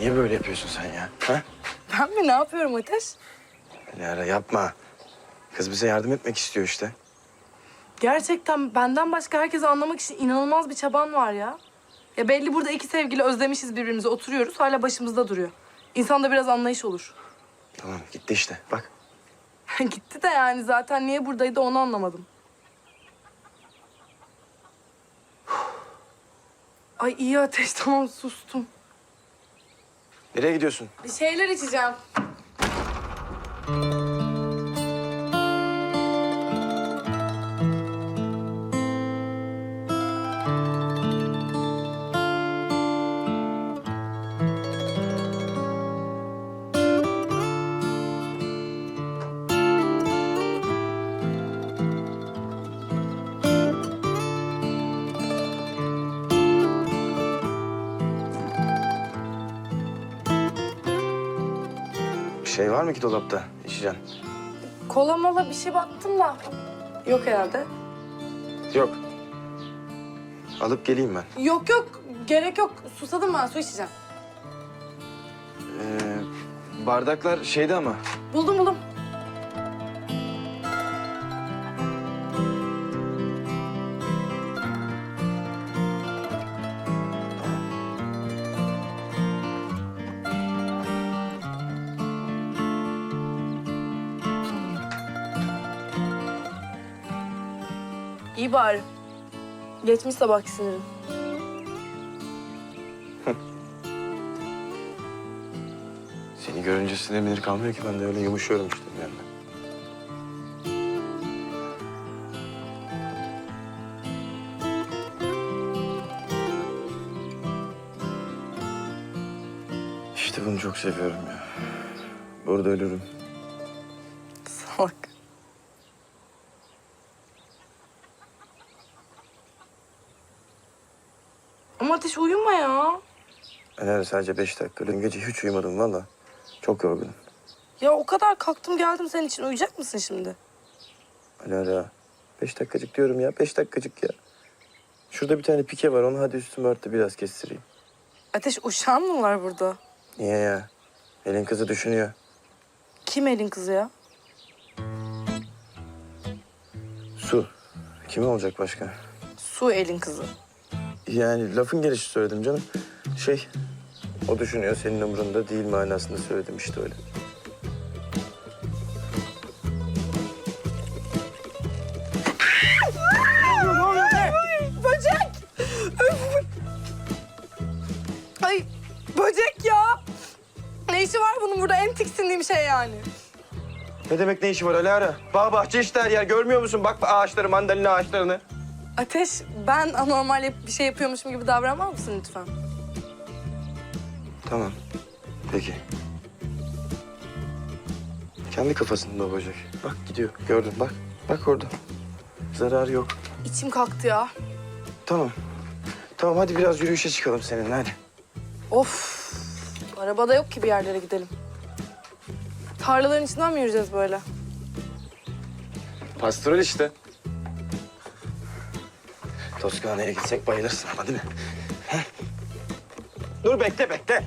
Niye böyle yapıyorsun sen ya? Ha? Ben mi ne yapıyorum Ateş? Lara yapma. Kız bize yardım etmek istiyor işte. Gerçekten benden başka herkesi anlamak için inanılmaz bir çaban var ya. Ya belli burada iki sevgili özlemişiz birbirimizi oturuyoruz hala başımızda duruyor. İnsanda biraz anlayış olur. Tamam gitti işte bak. Gitti de yani zaten niye buradaydı onu anlamadım. Ay iyi Ateş tamam sustum. Nereye gidiyorsun? Bir şeyler içeceğim. Bir şey var mı ki dolapta? İçeceğim. Kola mola bir şey baktım da. Yok herhalde. Yok. Alıp geleyim ben. Yok yok gerek yok. Susadım ben su içeceğim. Ee, bardaklar şeyde ama. Buldum buldum. İyi bari. Geçmiş sabahki sinirim. Seni görünce sinirlenir kalmıyor ki ben de öyle yumuşuyorum işte bir yandan. İşte bunu çok seviyorum ya. Burada ölürüm. Ama Ateş uyuma ya. Eğer sadece beş dakika. Dün gece hiç uyumadım valla. Çok yorgunum. Ya o kadar kalktım geldim senin için. Uyuyacak mısın şimdi? Alara. Beş dakikacık diyorum ya. Beş dakikacık ya. Şurada bir tane pike var. Onu hadi üstüme örtü biraz kestireyim. Ateş uşağın mı var burada? Niye ya? Elin kızı düşünüyor. Kim elin kızı ya? Su. Kim olacak başka? Su elin kızı. Yani lafın gelişi söyledim canım. Şey, o düşünüyor senin umurunda değil manasında söyledim işte öyle. Böcek! Öf! Ay böcek ya! Ne işi var bunun burada? En tiksindiğim şey yani. Ne demek ne işi var Alara? Bağ bahçe işte her yer görmüyor musun? Bak ağaçları, mandalina ağaçlarını. Ateş, ben anormal bir şey yapıyormuşum gibi davranmaz mısın lütfen? Tamam. Peki. Kendi kafasında o böcek. Bak gidiyor. Gördün bak. Bak orada. Zararı yok. İçim kalktı ya. Tamam. Tamam hadi biraz yürüyüşe çıkalım seninle hadi. Of! Arabada yok ki bir yerlere gidelim. Tarlaların içinden mi yürüyeceğiz böyle? Pastrol işte. Toskana'ya gitsek bayılırsın ama değil mi? Heh. Dur bekle bekle.